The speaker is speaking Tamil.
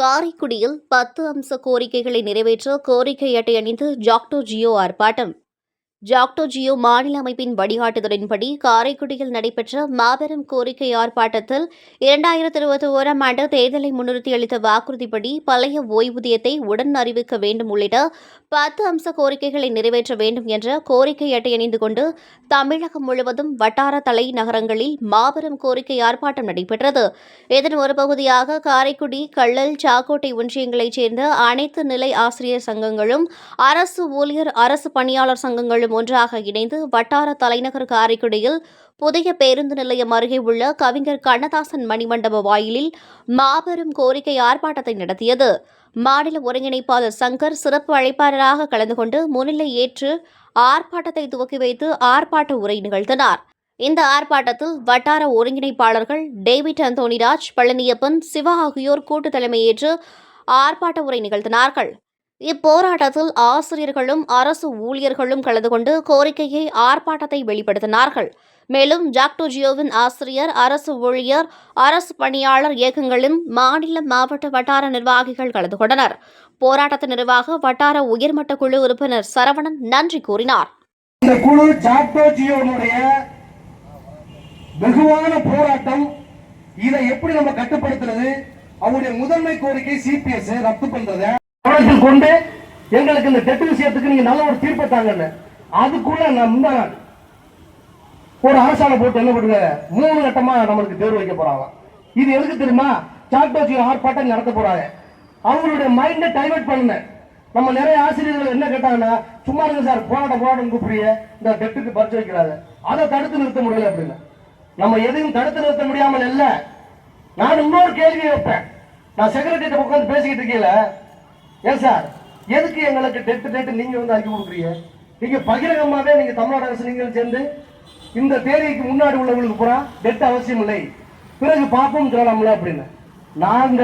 காரைக்குடியில் பத்து அம்ச கோரிக்கைகளை நிறைவேற்ற கோரிக்கை அட்டை அணிந்து ஜாக்டோ ஜியோ ஆர்ப்பாட்டம் ஜாக்டோ ஜியோ மாநில அமைப்பின் வழிகாட்டுதலின்படி காரைக்குடியில் நடைபெற்ற மாபெரும் கோரிக்கை ஆர்ப்பாட்டத்தில் இரண்டாயிரத்தி இருபத்தி ஓராம் ஆண்டு தேர்தலை முன்னிறுத்தி அளித்த வாக்குறுதிப்படி பழைய ஓய்வூதியத்தை உடன் அறிவிக்க வேண்டும் உள்ளிட்ட பத்து அம்ச கோரிக்கைகளை நிறைவேற்ற வேண்டும் என்ற கோரிக்கை அட்டை அணிந்து கொண்டு தமிழகம் முழுவதும் வட்டார தலைநகரங்களில் மாபெரும் கோரிக்கை ஆர்ப்பாட்டம் நடைபெற்றது. இதன் ஒரு பகுதியாக காரைக்குடி கள்ளல் சாக்கோட்டை ஒன்றியங்களைச் சேர்ந்த அனைத்து நிலை ஆசிரியர் சங்கங்களும் அரசு ஊழியர் அரசு பணியாளர் சங்கங்களும் ஒன்றாக இணைந்து வட்டார தலைநகர் காரைக்குடியில் புதிய பேருந்து நிலையம் அருகே உள்ள கவிஞர் கண்ணதாசன் மணிமண்டப வாயிலில் மாபெரும் கோரிக்கை ஆர்ப்பாட்டத்தை நடத்தியது. மாநில ஒருங்கிணைப்பாளர் சங்கர் சிறப்பு அழைப்பாளராக கலந்து கொண்டு முன்னிலை ஏற்று ஆர்ப்பாட்டத்தை துவக்கி வைத்து ஆர்ப்பாட்ட உரை நிகழ்த்தினார். இந்த ஆர்ப்பாட்டத்தில் வட்டார ஒருங்கிணைப்பாளர்கள் டேவிட் அந்தோனிராஜ் பழனியப்பன் சிவா ஆகியோர் கூட்டு தலைமையேற்று ஆர்ப்பாட்ட உரை நிகழ்த்தினார்கள். இப்போராட்டத்தில் ஆசிரியர்களும் அரசு ஊழியர்களும் கலந்து கொண்டு கோரிக்கையை ஆர்ப்பாட்டத்தை வெளிப்படுத்தினார்கள். மேலும் ஜாக்டோஜியோவின் ஆசிரியர் அரசு ஊழியர் அரசு பணியாளர் இயக்கங்களும் மாநில மாவட்ட வட்டார நிர்வாகிகள் கலந்து கொண்டனர். போராட்டத்தின் நிர்வாக வட்டார உயர்மட்ட குழு உறுப்பினர் சரவணன் நன்றி கூறினார். இந்த குழு ஜாக்டோஜியோனுடைய வெகுவான போராட்டம் இதை எப்படி நம்ம கட்டுப்படுத்துறது? அவருடைய முதன்மை கோரிக்கை சிபிஎஸ் ரத்து பண்றத கவனத்தில் கொண்டு எங்களுக்கு இந்த டெட் விஷயத்துக்கு நீங்க நல்ல ஒரு தீர்ப்பு தாங்கன்னு. அதுக்குள்ள நான் ஒரு அரசாணை போட்டு என்ன பண்ணுங்க? மூணு கட்டமா நம்மளுக்கு தேர்வு வைக்க போறாங்க. இது எதுக்கு தெரியுமா? ஜாக்டோ ஆர்ப்பாட்டம் நடத்த போறாங்க. அவங்களுடைய மைண்டை டைவர்ட் பண்ணுங்க நம்ம நிறைய ஆசிரியர்கள் என்ன கேட்டாங்கன்னா சும்மா இருங்க சார் போராட்டம் போராட்டம் கூப்பிடுறிய இந்த டெட்டுக்கு பரிசு வைக்கிறாங்க. அதை தடுத்து நிறுத்த முடியல அப்படின்னு நம்ம எதையும் தடுத்து நிறுத்த முடியாமல் இல்ல. நான் இன்னொரு கேள்வி வைப்பேன். நான் செக்ரட்டரி உட்காந்து பேசிக்கிட்டு இருக்கீல ஏன் சார்? எதுக்கு எங்களுக்கு டெட்டு டெட்டு நீங்க வந்து அறிக்கை கொடுக்குறீங்க? நீங்க பகிரங்கமாவே நீங்க தமிழ்நாடு அரசு நீங்களும் சேர்ந்து இந்த தேதிக்கு முன்னாடி உள்ளவங்களுக்கு பூரா டெட் அவசியம் இல்லை. பிறகு பார்ப்போம் சொல்லலாம்ல அப்படின்னு. நாங்க